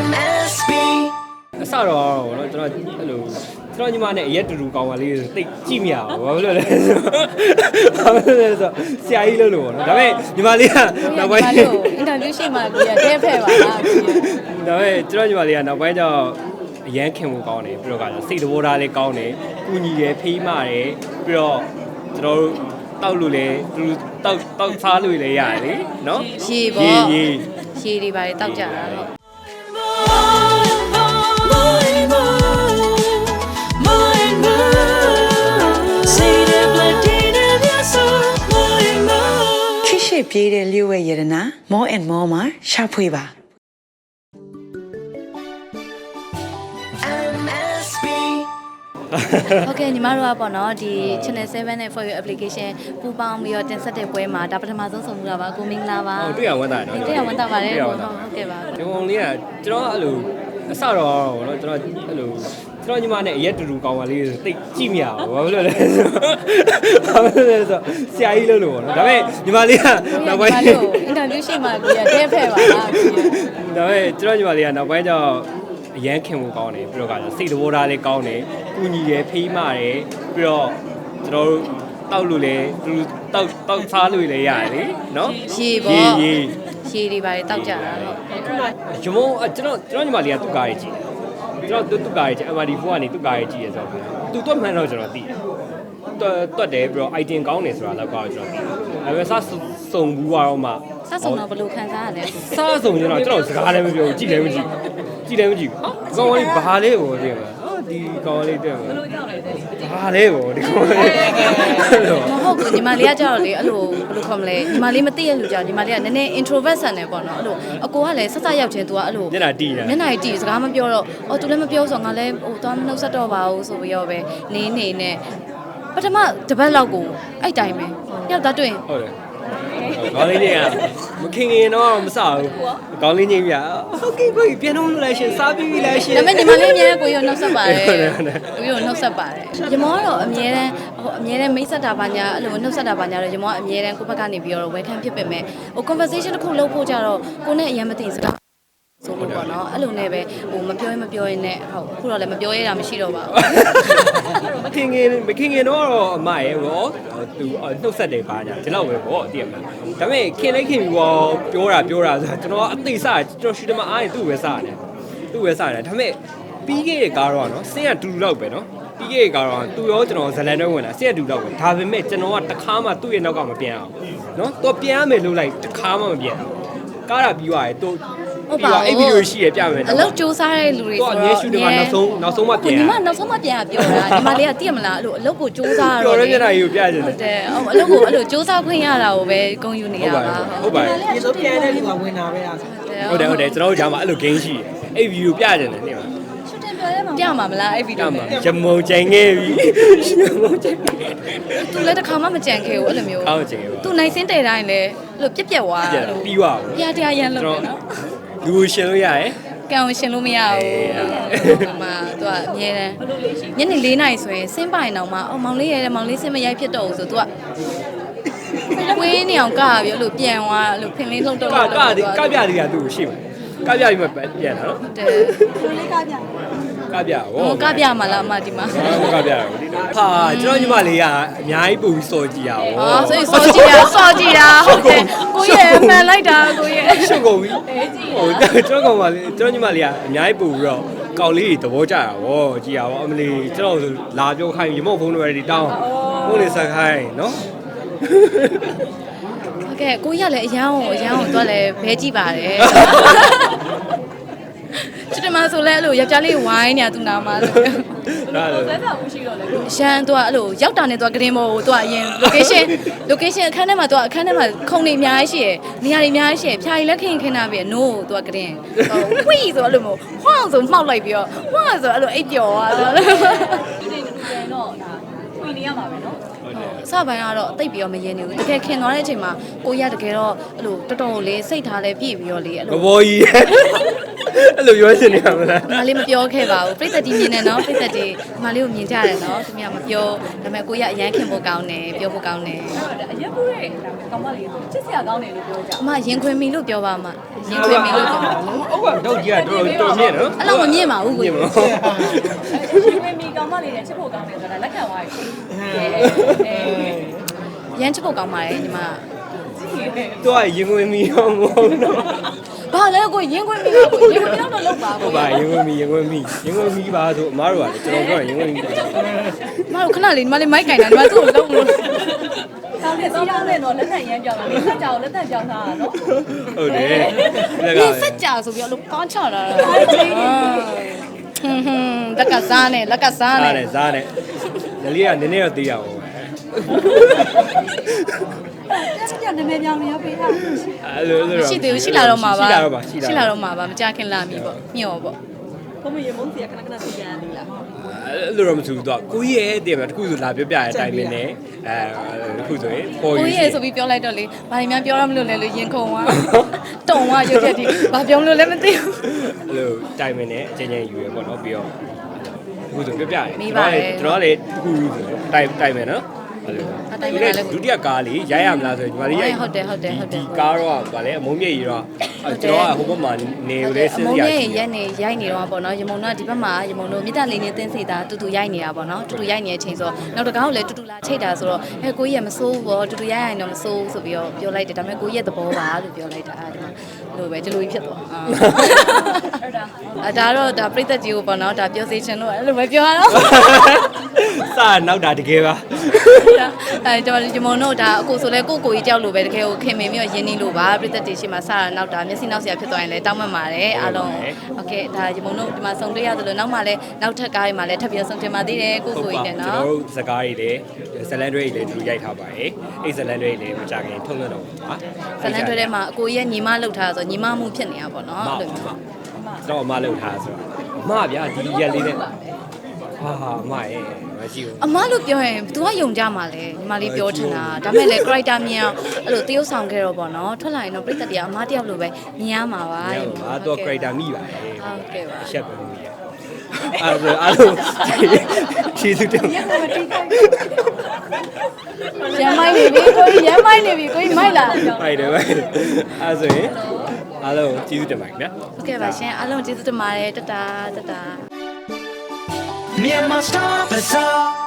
MSB အစတော့ဗောနော်ကျွန်တော်အဲ့လိုကျွန်တော်ညီမနဲ့အရက်တူတူကောင်းပါလေးတိတ်ကြည့်မရဘူးဘာလို့လဲဆိုတော့ဘာလို့လဲဆိုတော့ဆရာကြီးလို့လို့ဗောနော်ဒါပေမဲ့ညီမလေးကနောက်ပိုင်းညီမလို့အင်တာဗျူးရှိမှဒီကတဲဖဲ့ပါလားဒါပေမဲ့ကျွန်တော်ညီမလေးကနောက်ပိုင်းကျတော့အရန်ခင်ဖို့ကောင်းတယ်ပြီးတော့ကစိတ်တဘောထားလေးကောင်းတယ်ကုညီတယ်ဖေးမတယ်ပြီးတော့ကျွန်တော်တို့တောက်လို့လေသူတောက်တောက်စားလို့လည်းရတယ်လေနော်ရေပေါ့ရေရေရေတွေပါလေတောက်ကြတာတော့ ခိရှိပြေးတဲ့လျှို့ဝဲရတနာ more and more မှာရှာဖွေပါ MSB ဟုတ်ကဲ့ညီမတို့ကပေါ့နော်ဒီ channel 7နဲ့ for your application ပူပေါင်းပြီးတော့တင်ဆက်တဲ့ပွဲမှာဒါပထမဆုံးဆုံမှုတာပါကိုမင်္ဂလာပါဟုတ်တွေ့ရဝမ်းသာတယ်နော်တွေ့ရဝမ်းသာပါတယ်တွေ့ရဟုဝမ်းသာတ်ကဲ့ပါဒီကောင်လေးကကျွန်တော်အဲ့လိုအစတော့ဗောနော်ကျွန်တော်အဲ့လို ကျွန်တော်ညီမနဲ့အရက်တူတူကောင်းပါလေးတိတ်ကြည့်မရဘူးဘာလို့လဲဆိုတော့ဘာလို့လဲဆိုတော့ဆရာကြီးလို့လို့ဗောနော်ဒါပေမဲ့ညီမလေးကနောက်ပိုင်းညီမလို့အင်တာဗျူးရှိမှဒီကတဲဖဲ့ပါလားဒါပေမဲ့ကျွန်တော်ညီမလေးကနောက်ပိုင်းကျတော့အရန်ခင်ဖို့ကောင်းတယ်ပြီးတော့ကစိတ်တဘောထားလေးကောင်းတယ်ကုညီတယ်ဖေးမတယ်ပြီးတော့ကျွန်တော်တို့တောက်လို့လေသူတောက်တောက်စားလို့လည်းရတယ်လေနော်ရေပေါ့ရေရေရေတွေပါလေတောက်ကြတာတော့ဂျမုံအကျွန်တော်ကျွန်တော်ညီမလေးကသူ့ကားရေးကြည့် ကျွန်တော်သူသူ့ကားရေးကြည့် MRD4 ကနေသူ့ကားရေးကြည့်ရဆိုတော့သူတွတ်မှန်းတော့ကျွန်တော်သိတယ်တွတ်တွတ်တယ်ပြီးတော့ item ကောင်းတယ်ဆိုတာတော့ကောင်းကျွန်တော်သိတယ်ဒါပေမဲ့စစုံဘူးကတော့မှဆက်ဆုံတော့ဘယ်လိုခံစားရလဲစစုံကျွန်တော်ကျွန်တော်စကားလည်းမပြောဘူးကြည့်လည်းမကြည့်ကြည့်လည်းမကြည့်ဟာကောင်းလေးဘာလေးကိုသိမှာဟာ ဒီကောင်းလေးတဲ့မှာဘာလေးကိုဒီကောင်းလေးမဟုတ်ဘူးညီမလေးကကြောက်လေအဲ့လိုဘယ်လိုခေါ်မလဲညီမလေးမသိရလူကြောက်ညီမလေးကနည်းနည်း introvert ဆန်တယ်ပေါ့နော်အဲ့လိုအကိုကလည်းဆက်ဆက်ရောက်ချင်း तू ကအဲ့လိုမျက်နှာတီးတာမျက်နှာကြီးတီးစကားမပြောတော့အော် तू လည်းမပြောဆိုငါလည်းဟိုသွားမနှုတ်ဆက်တော့ပါဘူးဆိုပြီးတော့ပဲနေနေနဲ့ပထမတစ်ပတ်လောက်ကိုအဲ့တိုင်းပဲယောက်သားတွေ့ရင်ဟုတ်တယ် ကောင်းလေးတွေကမခင်ခင်တော့မစဘူးကောင်းလေးညင်ပြဟုတ်ကဲ့ကိုပြန်တော့လို့လိုက်ရှင်စားပြီးပြီလိုက်ရှင်ဒါပေမဲ့ညီမလေးအများကြီးကိုရောနှုတ်ဆက်ပါတယ်ဟုတ်တယ်ဟုတ်တယ်ကိုရောနှုတ်ဆက်ပါတယ်ညီမကတော့အများတန်းဟိုအများတန်းမိတ်ဆက်တာပါညာအဲ့လိုနှုတ်ဆက်တာပါညာတော့ညီမကအများတန်းကိုယ့်ဘက်ကနေပြီးတော့ welcome ဖြစ်ပေမဲ့ဟို conversation တစ်ခုလုပ်ဖို့ကြတော့ကိုနဲ့အရင်မသိစကား ဆိုလို့ပေါ့နော်အဲ့လိုနဲ့ပဲဟိုမပြောရင်မပြောရင်နဲ့ဟုတ်ခုတော့လည်းမပြောရတာမရှိတော့ပါဘူးမခင်ခင်မခင်ခင်တော့အမရဲ့ဟောသူနှုတ်ဆက်တယ်ပါညာဒီလောက်ပဲပေါ့တည်ရမှာဒါပေမဲ့ခင်လိုက်ခင်ပြီးတော့ပြောတာပြောတာဆိုကျွန်တော်အသိစားကျွန်တော်ရှိတယ်မအားရင်သူ့ပဲစားတယ်သူ့ပဲစားတယ်ဒါပေမဲ့ပြီးခဲ့တဲ့ကားတော့နော်စင်ကတူတူလောက်ပဲနော်ပြီးခဲ့တဲ့ကားတော့သူရောကျွန်တော်ဇလန်တွဲဝင်လာစင်ကတူလောက်ပဲဒါပေမဲ့ကျွန်တော်ကတခါမှသူ့ရဲ့နောက်ကမပြန်အောင်နော်သူပြန်ရမယ်လို့လိုက်တခါမှမပြန်အောင်ကားတာပြီးသွားတယ်သူ ဟုတ်ပါဘူးအဲ့ဗီဒီယိုရှိရပြမယ်အလုပ်စူးစမ်းတဲ့လူတွေသူဆိုအတော့မြဲရှူတယ်ကနောက်ဆုံးနောက်ဆုံးမှပြန်ညီမနောက်ဆုံးမှပြန်ပြောတာညီမလေးကသိရမလားအဲ့လိုအလုပ်ကိုစူးစမ်းရပြောတော့ရမျက်နှာကြီးကိုပြချင်ဟုတယ် တ်တယ်ဟိုအလုပ်ကိုအဲ့လိုစူးစမ်းခွင့်ရတာကိုပဲဂုဏ်ယူနေရဟုတ်ပါပါဟုတ်ပါတယ်ဒီလိုပြန်တဲ့လူကဝင်တာပဲအားဆိုဟုတ်တယ်ဟုတ်တယ်ကျွန်တော်တို့ဂျာမှာအဲ့လို game ရှိတယ်အဲ့ view ကိုပြချင်တယ်နေမှာပြမှာမလားအဲ့ဗီဒီကယိုမှာနဲ့ရမုံချိန်ခဲ့ပြီရမုံချိန်ခဲ့ သူလည်းတစ်ခါမှမကြံခဲ့ဘူးအဲ့လိုမျိုးအောက်ချိန်ခဲ့ပါ သူနိုင်စင်းတဲ့တိုင်းလည်းအဲ့လိုပြက်ပြက်သွားပြအဲ့လိုပြီးသွားဘူး ပြတရားရန်လို့နော် လူကိုရှင်လို့ရတယ်ကံကိုရှင်လို့မရဘူးအေးအမသူကအမြဲတမ်းညနေ၄နာရီဆိုရင်စင်းပိုင်တော့မှအော်မောင်လေးရဲမောင်လေးစင်းမရိုက်ဖြစ်တော့ဘူးဆိုသူကဝင်းနေအောင်ကပြီးအဲ့လိုပြန်သွားအဲ့လိုဖင်လေးလှုပ်တော့ကကဒီကပြဒီကသူ့ကိုရှိမှာကပြပြီးမှပြန်တာနော်တယ်ကပြ ဟောဟိုကပြမှာလားအမဒီမှာဟောကပြတော့ဒီတော့ဟာကျွန်တော်ညီမလေးကအများကြီးပူပြီးစော်ကြည့်ရအောင်အော်ဆိုရင်စောကြည့်တာစောကြည့်တာဟုတ်တယ်ကိုရဲ့အမှန်လိုက်တာကိုရဲ့ရှုပ်ကုန်ပြီဟိုကျွန်တော်ကောင်မလေးကျွန်တော်ညီမလေးကအများကြီးပူပြီးတော့ကောက်လေးတွေသဘောကျတာဗောကြည်ရပါအမလီကျွန်တော်ဆိုလာပြောခိုင်းရမော့ဖုန်းတွေတွေတောင်းဖုန်းလေးဆက်ခိုင်းနော်ဟုတ်ကဲ့ကိုရလည်းအရန်ကိုအရန်ကိုတော့လည်းဘဲကြည့်ပါတယ် ချစ်တယ်မဆိုလဲအဲ့လိုယောက်ျားလေးဝိုင်းနေတာသူနာမှာဆိုဒါလည်းရန်သူကအဲ့လိုရောက်တာနဲ့သူကဂရင်းမို့သူကအရင် location location အခန်းထဲမှာသူကအခန်းထဲမှာခုံနေအများကြီးရှိရယ်နေရာတွေအများကြီးရှိရယ်ဖြာရီလက်ခင်းခင်းတာပြီး no သူကဂရင်းဝီဆိုအဲ့လိုမျိုးဟွာဆိုမှောက်လိုက်ပြီးတော့ဟွာဆိုအဲ့လိုအိပ်ပျော်သွားဆိုတော့စပိုင်းကတော့တိတ်ပြီးတော့မရင်နေဘူးတကယ်ခင်သွားတဲ့အချိန်မှာကိုရတကယ်တော့အဲ့လိုတော်တော်လေးစိတ်ထားလဲပြည့်ပြီးတော့လေအဲ့ဘလိုဘောကြီး အဲ့လိုပြောချင်နေမှာမလားဒီမလေးမပြောခဲ့ပါဘူးပြိသက်တီမြင်တယ်နော်ပြိသက်တီဒီမလေးကိုမြင်ကြတယ်နော်သူများမပြောဒါပေမဲ့ကိုရအရန်ခင်ဖို့ကောင်းတယ်ပြောဖို့ကောင်းတယ်အရက်ဘူးရဲ့ကောင်းမလေးချစ်စရာကောင်းတယ်လို့ပြောကြအမရင်ခွင်မီလို့ပြောပါအမရင်ခွင်မီလို့ပြောပါဟုတ်ကတော့ကြီးကတော့တော်မြင့်နော်အဲ့လိုမမြင်ပါဘူးကိုမြင့်မကြီးလို့ရှင်မမီကောင်းမလေးနဲ့ချစ်ဖို့ကောင်းတယ်ဆိုတာလက်ခံသွားပြီအဲရမ်းချစ်ဖို့ကောင်းပါတယ်ညီမ တော့ရင်ဝင်မီရောမဟုတ်တော့ဘာလဲကိုရင်ခွင်မီလို့ကိုရင်ခွင်မီတော့လောက်ပါဟုကိုတ်ပါရင်ဝင်မီရင်ဝင်မီရင်ဝင်မီပါဆိုအမားတို့ကလည်းကျွန်တော်ပြောရင်ရင်ဝင်မီပါမတို့ခဏလေးညီမလေးမိုက်ကင်တာညီမသူ့ကိုလုံးလို့ကောင်းတယ်စီးကောင်းတယ်တော့လက်ခံရမ်းပြောင်းတယ်ဆက်ကြောင်လက်ခံပြောင်းတာနော်ဟုတ်တယ်လက်ကဒီစက်ကြဆိုပြီးတော့လို့ကောင်းချတာဟွန်းဟွန်းလက်ကစားနဲ့လက်ကစားစားနဲ့နဲ့စားနဲ့လလေးကနည်းနည်းတော့သေးရအောင် ချစ်ကြနာမည်ပြောင်းနေရပေးတာအဲ့လိုလိုရှိသေးဘူးရှိလာတော့မှာပါရှိလာတော့မှာရှိလာတော့မှာပါမကြခင်လာမီပေါ့ညော်ပေါ့ဘုမရေမုန်းစီကခဏခဏစီကြရသေးလားအဲ့လိုတော့မထူဘူးတော့ကိုကြီးရဲ့တည်မှာတခုဆိုလာပြောပြတဲ့အတိုင်းပဲနဲ့အဲတခုဆိုရင်ပေါ်ကိုယူကြီးရေဆိုပြီးပြောလိုက်တော့လေဘာတွေများပြောရမလို့လဲလို့ရင်ခုန်သွားတုံသွားရုပ်ချက်ဒီဘာပြောမလို့လဲမသိဘူးအဲ့လိုတိုင်မင်းနဲ့အချင်းချင်းယူရပေါ့နော်ပြီးတော့တခုဆိုပြောပြတယ်မိပါတယ်ကျွန်တော်ကလေတခုဆိုတိုင်တိုင်မယ်နော် အဲ့လိုအတိုင်မယ်လည်းဒုတိယကားလေးရိုက်ရမလားဆိုရင်ညီမလေးရိုက်ဟုတ်တယ်ဟုတ်တယ်ဟုတ်တယ်ဒီကားတော့ဗာလဲအမုံမြင့်ကြီးတော့ကျွန်တော်ကဟိုဘက်မှာနေကိုလေစဉ်းအမုံစားရရဲ့ရှိရက်နေရိုက်နေတော့ပေါ့နော်ရမုံတို့ကဒီဘက်မှာရမုံတို့မြေတလေးနေတင်းစီတာတူတူရိုက်နေတာပေါ့နော်တူတူရိုက်နေတဲ့အချိန်ဆိုနောက်တကောက်လည်းတူတူလာချိတ်တာဆိုတော့အဲကိုကြီးရမစိုးဘူးပေါ့တူတူရိုက်ရင်တော့မစိုးဘူးဆိုပြီးတော့ပြောလိုက်တယ်ဒါပေမဲ့ကိုကြီးရဲ့သဘောပါလို့ပြောလိုက်တာအဲဒီမှာလို့ပဲဒီလိုကြီးဖြစ်သွားအဲ့ဒါဒါတော့ဒါပြိသက်ကြီးကိုပေါ့နော်ဒါပြောစေချင်လို့အဲ့လိုပဲပြောရတော့ စာနောက်တာတကယ်ပါ အဲကျွန်တော်ဒီမုံတို့ဒါအကိုဆိုလဲကိုကိုကြီးကြောက်လို့ပဲတကယ်ကိုခင်မင်ပြီးတော့ရင်းနှီးလို့ပါပြိသက်တီရှိမှစတာနောက်တာမျက်စိနောက်ဆရာဖြစ်သွားရင်လည်းတောင်းမှတ်ပါတယ်အားလုံးโอเคဒါဒီမုံတို့ဒီမှာဆုံတွေ့ရသလိုနောက်မှလည်းနောက်ထပ်ကားတွေမှာလည်းထပ်ပြီးဆုံတင်ပါသေးတယ်ကိုကိုကြီးနဲ့ ကျွန် နော် တော်တို့စကားတွေလည်းဇလန်တွေလည်းသူရိုက်ထားပါတယ်အဲ့ဇလန်တွေလည်းမကြခင်ထုံးလွှင့်တော့ပါ ဇလန်တွေ့ထဲမှာအကိုကြီးရဲ့ညီမလှုပ်ထားဆိုညီမမှုဖြစ်နေတာပေါ့နော် မ အဲ့လို မတော့အမလောက်ထားဆိုတာအမဗျာဒီရက်လေးနဲ့ ဟာအမရဲ့မရှိဘူးအမလို့ပြောရင် तू ကယုံကြမှာလဲညီမလေးပြောချင်တာဒါမဲ့လေ character မြင်အောင်အဲ့လိုတရုပ်ဆောင်ခဲ့တော့ပေါ့နော်ထွက်လာရင်တော့ပြိသက်တရားအမတယောက်လိုပဲမြင်ရမှာပါအဲ့တော့ငါတော့ character မိပါတယ်ဟုတ်ကဲ့ပါအချက်ပဲမိရအဲ့ဒါအဲ့လိုခြေစုတယ်ရမ်းမိုက်နေပြီကိုကြီးရမ်းမိုက်နေပြီကိုကြီးမိုက်လားဖိုက်တယ်ဖိုက်တယ်အဲ့ဆိုရင်အားလုံးကျေးဇူးတင်ပါတယ်ခင်ဗျာဟုတ်ကဲ့ပါရှင်အားလုံးကျေးဇူးတင်ပါတယ်တတာတတာ Myanmar stop us all.